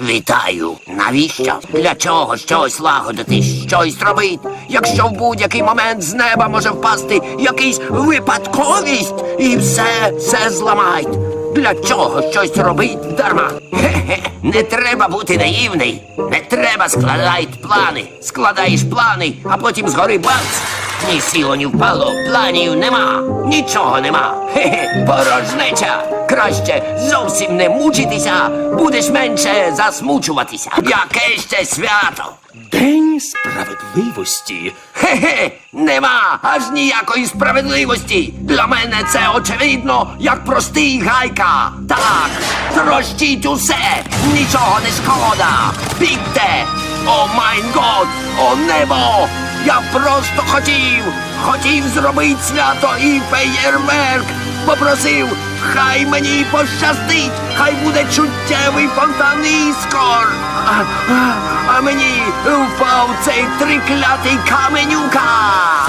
Вітаю! Навіщо? Для чого щось лагодити, щось робить, якщо в будь-який момент з неба може впасти якийсь випадковість і все, все зламають. Для чого щось робить дарма? Хе-хе, не треба бути наївний. Не треба складати плани. Складаєш плани, а потім згори бац. Ні сіло, ні впало, планів нема, нічого нема. Хе-хе, порожнеча. Краще зовсім не мучитися, будеш менше засмучуватися. Яке ще свято? День справедливості. Хе-хе, нема аж ніякої справедливості. Для мене це очевидно, як простий гайка. Так, трощіть усе, нічого не шкода. Бігте! О майн год, о небо! Я просто хотів, хотів зробити свято і феєрверк. Попросив, хай мені пощастить, хай буде чуттєвий фонтан іскор. А, а, а мені впав цей триклятий каменюка.